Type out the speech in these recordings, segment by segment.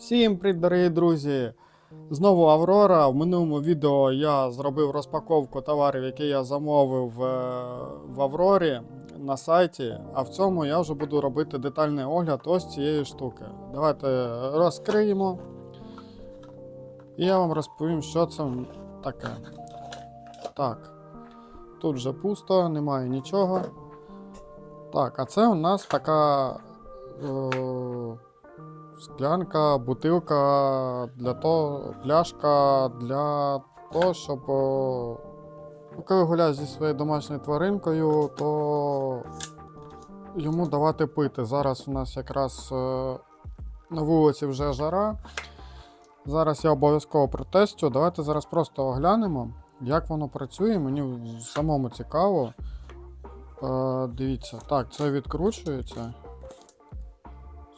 Всім привіт, дорогі друзі! Знову Аврора. В минулому відео я зробив розпаковку товарів, які я замовив е, в Аврорі на сайті. А в цьому я вже буду робити детальний огляд ось цієї штуки. Давайте розкриємо. І я вам розповім, що це таке. Так. Тут вже пусто, немає нічого. Так, а це у нас така. Е- Склянка, бутилка для того, пляшка для того, щоб ну, коли гуляєш зі своєю домашньою тваринкою, то йому давати пити. Зараз у нас якраз е, на вулиці вже жара. Зараз я обов'язково протестю. Давайте зараз просто оглянемо, як воно працює. Мені самому цікаво. Е, дивіться, так, це відкручується.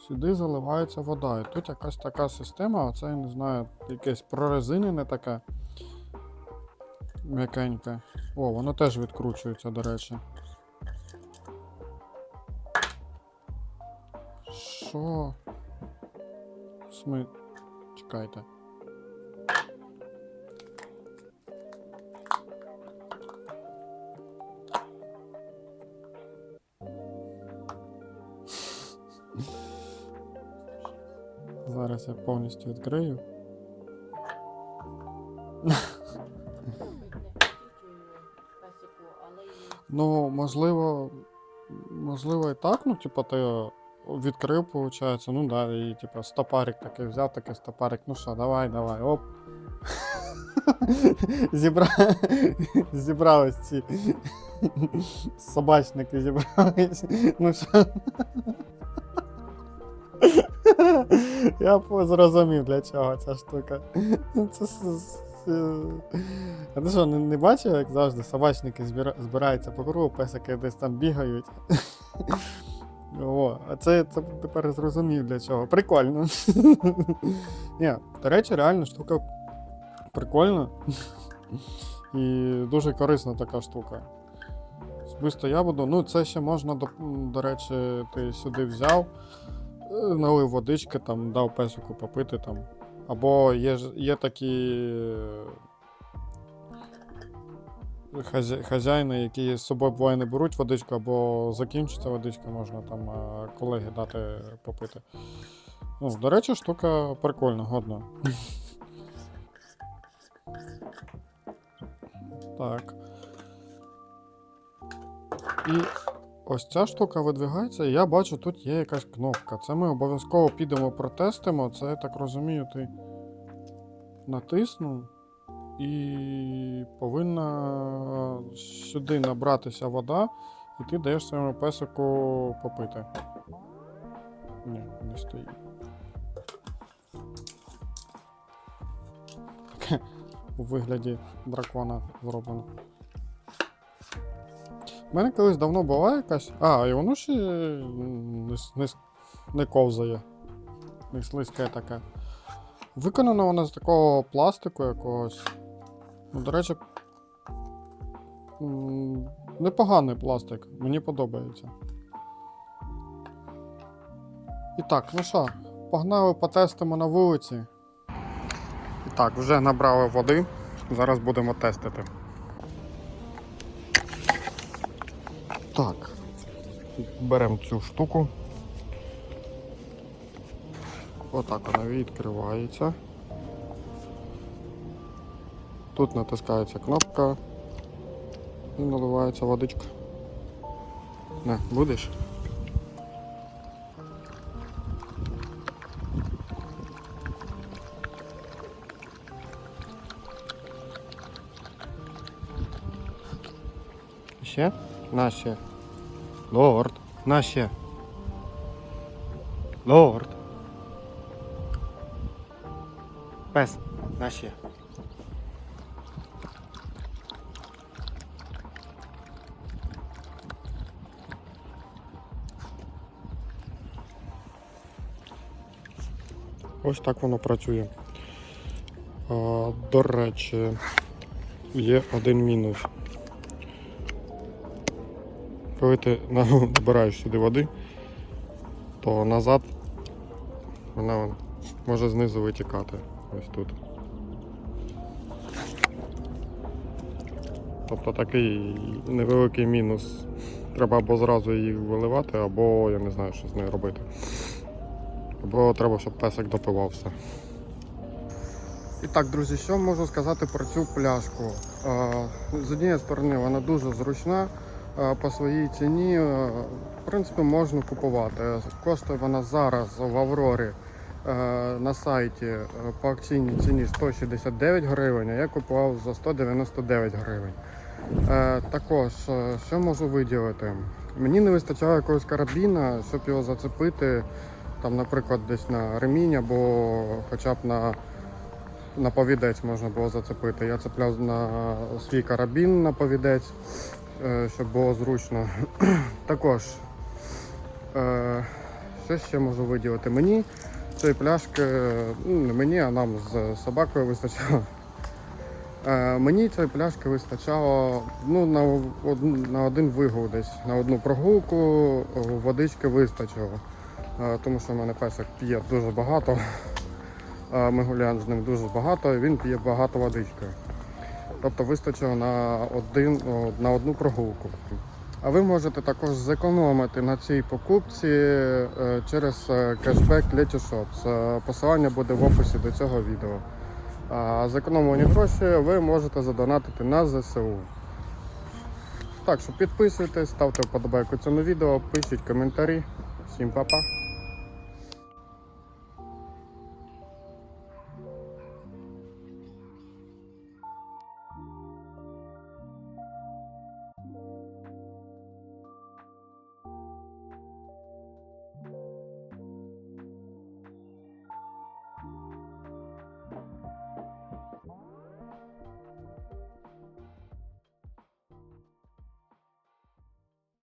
Сюди заливається вода. І тут якась така система, оце я не знаю, якесь прорезинене таке. М'якеньке. О, воно теж відкручується, до речі. Що? Сми. Чекайте. Зараз я повністю відкрию. Ну, можливо, можливо і так, ну, типа, ти відкрив, виходить, ну да, і типа стопарик такий взяв, такий стопарик, ну що, давай, давай, оп. Зібра... Зібрались ці собачники зібрались. Ну що. Я зрозумів, для чого ця штука. Це, а ти що, не, не бачив, як завжди собачники збира- збираються по кругу, песики десь там бігають. О, а це, це тепер зрозумів для чого. Прикольно. Ні, до речі, реально штука прикольна. І дуже корисна така штука. Особисто я буду. Ну, це ще можна, до, до речі, ти сюди взяв, налив водички, там, дав песику попити там. Або є, є такі е, хазяїни, які з собою буває не беруть водичку, або закінчиться водичка, можна там е, колеги дати попити. Ну, до речі, штука прикольна, годна. Так. І ось ця штука видвигається, і я бачу, тут є якась кнопка. Це ми обов'язково підемо протестимо. Це, я так розумію, ти натиснув і повинна сюди набратися вода, і ти даєш своєму песику попити. Ні, не стоїть. У вигляді дракона зроблено. У мене колись давно була якась. А, і воно ще не, не, не ковзає. Не слизьке таке. Виконано воно з такого пластику якогось. Ну, до речі. Непоганий пластик, мені подобається. І так, ну що, погнали потестимо на вулиці. І так, вже набрали води. Зараз будемо тестити. Так. Беремо цю штуку. Отак вона відкривається. Тут натискається кнопка і наливається водичка. Не, будеш? Ще? На ще. Лорд, на ще. Лорд. Пес, на ще. Ось так воно працює. До речі, є один мінус. Коли ти набираєш сюди води, то назад Вона може знизу витікати. Ось тут. Тобто такий невеликий мінус. Треба або зразу її виливати, або я не знаю, що з нею робити. Або треба, щоб песик допивався. І так, друзі, що можу сказати про цю пляшку? Е, З однієї сторони, вона дуже зручна. Е, По своїй ціні, е, в принципі, можна купувати. Коштує вона зараз в Аврорі е, на сайті по акційній ціні 169 гривень, а я купував за 199 гривень. Також, що можу виділити? Мені не вистачає якогось карабіна, щоб його зацепити, там, наприклад, десь на ремінь або хоча б на на повідець можна було зацепити. Я цепляв на свій карабін на повідець, щоб було зручно. Також, е, що ще можу виділити? Мені цієї пляшки, ну не мені, а нам з собакою вистачало. Е, Мені цієї пляшки вистачало ну, на, на один вигул десь, на одну прогулку е, водички вистачило. Е, Тому що в мене песик п'є дуже багато. Е, Ми гуляємо з ним дуже багато, і він п'є багато водички. Тобто вистачило на, один, на одну прогулку. А ви можете також зекономити на цій покупці е, через е, кешбек Letyshops. Е, Посилання буде в описі до цього відео. А зекономлені гроші ви можете задонатити на ЗСУ. Так що підписуйтесь, ставте вподобайку цьому відео, пишіть коментарі. Всім па-па!